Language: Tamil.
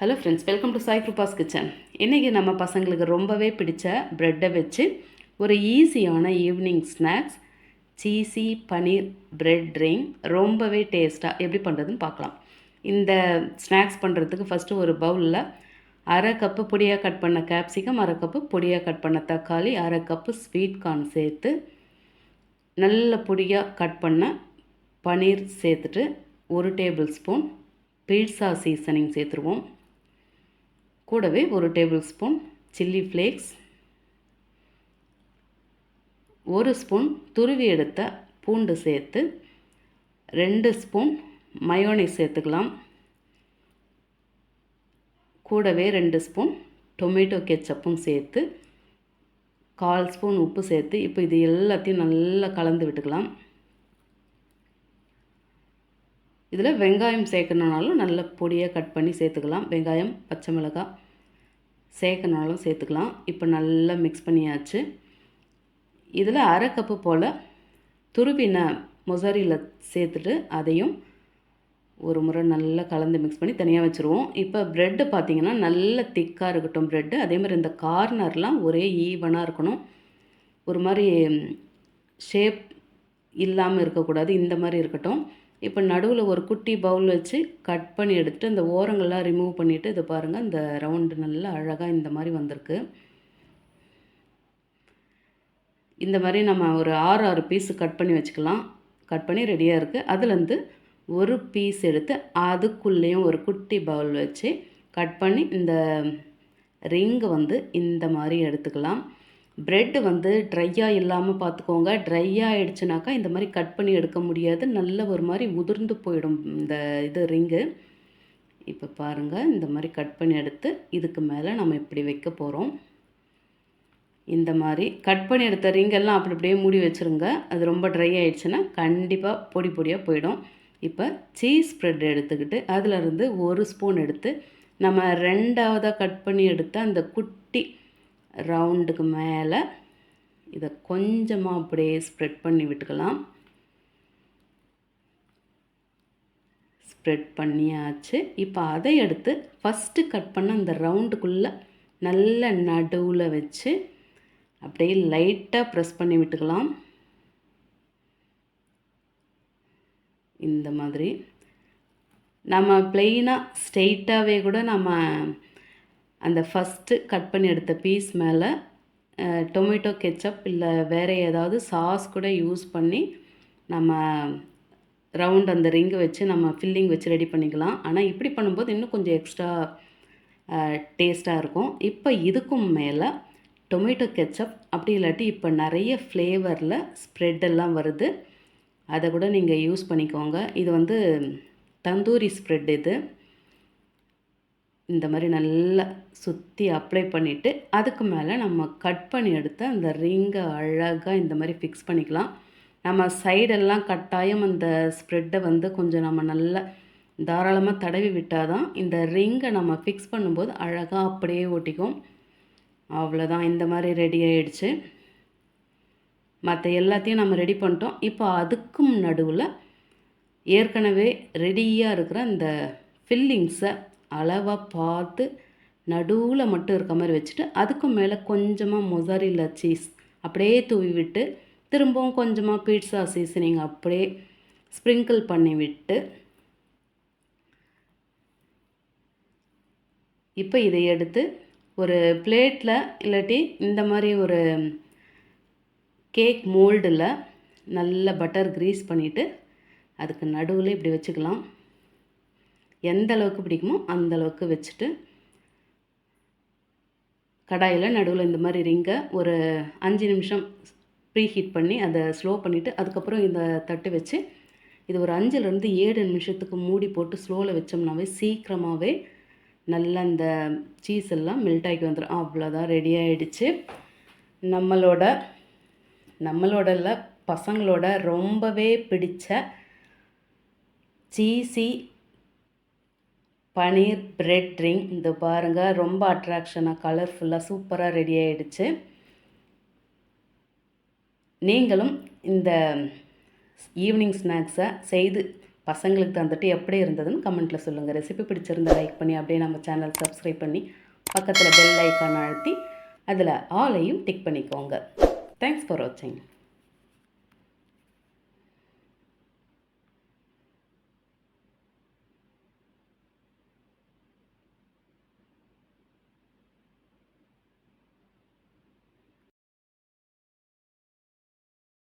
Hello friends welcome to Sai Kripa's kitchen இன்றைக்கி நம்ம பசங்களுக்கு ரொம்பவே பிடிச்ச ப்ரெட்டை வச்சு ஒரு ஈஸியான evening snacks cheesy paneer bread ring ரொம்பவே டேஸ்ட்டாக எப்படி பண்ணுறதுன்னு பார்க்கலாம். இந்த ஸ்நாக்ஸ் பண்ணுறதுக்கு ஃபஸ்ட்டு ஒரு பவுலில் அரை கப்பு பொடியாக கட் பண்ண கேப்சிகம் அரை கப்பு பொடியாக கட் பண்ண தக்காளி அரை கப்பு ஸ்வீட் கார்ன் சேர்த்து நல்ல பொடியாக கட் பண்ண பனீர் சேர்த்துட்டு ஒரு டேபிள் ஸ்பூன் பீட்சா சீசனிங் சேர்த்துருவோம். கூடவே ஒரு டேபிள் ஸ்பூன் சில்லி ஃப்ளேக்ஸ் ஒரு ஸ்பூன் துருவி எடுத்த பூண்டு சேர்த்து ரெண்டு ஸ்பூன் மயோனைஸ் சேர்த்துக்கலாம். கூடவே ரெண்டு ஸ்பூன் டொமேட்டோ கெச்சப்பும் சேர்த்து கால் ஸ்பூன் உப்பு சேர்த்து இப்போ இது எல்லாத்தையும் நல்லா கலந்து விட்டுக்கலாம். இதில் வெங்காயம் சேர்க்கணுனாலும் நல்ல பொடியாக கட் பண்ணி சேர்த்துக்கலாம். வெங்காயம் பச்சை மிளகாய் சேர்க்கணுனாலும் சேர்த்துக்கலாம். இப்போ நல்லா மிக்ஸ் பண்ணியாச்சு. இதில் அரை கப்பு போல் துருவின மொசரியில் சேர்த்துட்டு அதையும் ஒரு முறை நல்லா கலந்து மிக்ஸ் பண்ணி தனியாக வச்சுருவோம். இப்போ ப்ரெட்டு பார்த்திங்கன்னா நல்ல திக்காக இருக்கட்டும் ப்ரெட்டு அதே மாதிரி இந்த கார்னர்லாம் ஒரே ஈவனாக இருக்கணும். ஒரு மாதிரி ஷேப் இல்லாமல் இருக்கக்கூடாது. இந்த மாதிரி இருக்கட்டும். இப்போ நடுவில் ஒரு குட்டி பவுல் வச்சு கட் பண்ணி எடுத்துகிட்டு அந்த ஓரங்கள்லாம் ரிமூவ் பண்ணிவிட்டு இதை பாருங்கள் இந்த ரவுண்டு நல்லா அழகாக இந்த மாதிரி வந்திருக்கு. இந்த மாதிரி நம்ம ஒரு ஆறு ஆறு பீஸு கட் பண்ணி வச்சுக்கலாம். கட் பண்ணி ரெடியாக இருக்குது அதுலேருந்து ஒரு பீஸ் எடுத்து அதுக்குள்ளேயும் ஒரு குட்டி பவுல் வச்சு கட் பண்ணி இந்த ரிங்கு வந்து இந்த மாதிரி எடுத்துக்கலாம். ப்ரெட் வந்து ட்ரையாக இல்லாமல் பார்த்துக்கோங்க ட்ரை ஆகிடுச்சுனாக்கா இந்த மாதிரி கட் பண்ணி எடுக்க முடியாது. நல்ல ஒரு மாதிரி உதிர்ந்து போயிடும் இந்த இது ரிங்கு இப்போ பாருங்கள் இந்த மாதிரி கட் பண்ணி எடுத்து இதுக்கு மேலே நம்ம இப்படி வைக்க போகிறோம் இந்த மாதிரி கட் பண்ணி எடுத்த ரிங்கெல்லாம் அப்படி அப்படியே மூடி வச்சுருங்க. அது ரொம்ப ட்ரை ஆகிடுச்சுன்னா கண்டிப்பாக பொடி பொடியாக போயிடும். இப்போ சீஸ் ஸ்ப்ரெட் எடுத்துக்கிட்டு அதிலருந்து ஒரு ஸ்பூன் எடுத்து நம்ம ரெண்டாவதாக கட் பண்ணி எடுத்த அந்த குட்டி ரவுண்டுக்கு மேலே இதை கொஞ்சமாக அப்படியே ஸ்ப்ரெட் பண்ணி விட்டுக்கலாம். ஸ்ப்ரெட் பண்ணியாச்சு. இப்போ அதை எடுத்து ஃபஸ்ட்டு கட் பண்ண அந்த ரவுண்டுக்குள்ளே நல்ல நடுவில் வச்சு அப்படியே லைட்டாக ப்ரெஸ் பண்ணி விட்டுக்கலாம். இந்த மாதிரி. நம்ம ப்ளெயினாக ஸ்ட்ரெயிட்டாகவே கூட நம்ம அந்த ஃபஸ்ட்டு கட் பண்ணி எடுத்த பீஸ் மேலே டொமேட்டோ கெச்சப் இல்லை வேறு ஏதாவது சாஸ் கூட யூஸ் பண்ணி நம்ம ரவுண்ட் அந்த ரிங்கு வச்சு நம்ம ஃபில்லிங் வச்சு ரெடி பண்ணிக்கலாம். ஆனால் இப்படி பண்ணும்போது இன்னும் கொஞ்சம் எக்ஸ்ட்ரா டேஸ்ட்டாக இருக்கும். இப்போ இதுக்கும் மேலே டொமேட்டோ கெச்சப் அப்படி இல்லாட்டி இப்போ நிறைய ஃப்ளேவரில் ஸ்ப்ரெட் எல்லாம் வருது. அதை கூட நீங்கள் யூஸ் பண்ணிக்கோங்க. இது வந்து தந்தூரி ஸ்ப்ரெட் இது. இந்த மாதிரி நல்லா சுற்றி அப்ளை பண்ணிவிட்டு அதுக்கு மேலே நம்ம கட் பண்ணி எடுத்து அந்த ரிங்கை அழகாக இந்த மாதிரி ஃபிக்ஸ் பண்ணிக்கலாம். நம்ம சைடெல்லாம் கட்டாயம் அந்த ஸ்ப்ரெட்டை வந்து கொஞ்சம் நம்ம நல்லா தாராளமாக தடவி விட்டால் தான் இந்த ரிங்கை நம்ம ஃபிக்ஸ் பண்ணும்போது அழகாக அப்படியே ஒட்டிக்கும். அவ்வளோதான் இந்த மாதிரி ரெடி ஆகிடுச்சு மற்ற எல்லாத்தையும் நம்ம ரெடி பண்ணிட்டோம். இப்போ அதுக்கும் நடுவில் ஏற்கனவே ரெடியாக இருக்கிற அந்த ஃபில்லிங்ஸை அளவாக பார்த்து நடுவில் மட்டும் இருக்க மாதிரி வச்சுட்டு அதுக்கும் மேலே கொஞ்சமாக மொசரில்லா சீஸ் அப்படியே தூவி விட்டு திரும்பவும் கொஞ்சமாக பீட்சா சீசனிங் அப்படியே ஸ்ப்ரிங்கிள் பண்ணி விட்டு இப்போ இதை எடுத்து ஒரு பிளேட்டில் இல்லாட்டி இந்த மாதிரி ஒரு கேக் மோல்டில் நல்ல பட்டர் க்ரீஸ் பண்ணிவிட்டு அதுக்கு நடுவில் இப்படி வச்சுக்கலாம். எந்த அளவுக்கு பிடிக்குமோ அந்த அளவுக்கு வச்சுட்டு கடாயில் நடுவில் இந்த மாதிரி ரிங்கை ஒரு அஞ்சு நிமிஷம் ப்ரீ ஹீட் பண்ணி அதை ஸ்லோ பண்ணிவிட்டு அதுக்கப்புறம் இந்த தட்டு வச்சு இது ஒரு அஞ்சுலேருந்து ஏழு நிமிஷத்துக்கு மூடி போட்டு ஸ்லோவில் வச்சோம்னாவே சீக்கிரமாகவே நல்லா இந்த சீஸ் எல்லாம் மெல்ட் ஆகி வந்துடும் அவ்வளோதான் ரெடி ஆகிடுச்சு நம்மளோட நம்மளோட இல்லை பசங்களோட ரொம்பவே பிடிச்ச சீசி பனீர் பிரெட் ரிங் இந்த பாருங்கள் ரொம்ப அட்ராக்ஷனாக கலர்ஃபுல்லாக சூப்பராக ரெடி ஆகிடுச்சு நீங்களும் இந்த ஈவினிங் ஸ்நாக்ஸை செய்து பசங்களுக்கு தந்துட்டு எப்படி இருந்ததுன்னு கமெண்ட்டில் சொல்லுங்கள் ரெசிபி பிடிச்சிருந்தா லைக் பண்ணி அப்படியே நம்ம சேனல் சப்ஸ்கிரைப் பண்ணி பக்கத்தில் பெல் ஐக்கான் அழுத்தி அதில் ஆலையும் டிக் பண்ணிக்கோங்க. தேங்க்ஸ் ஃபார் வாட்சிங்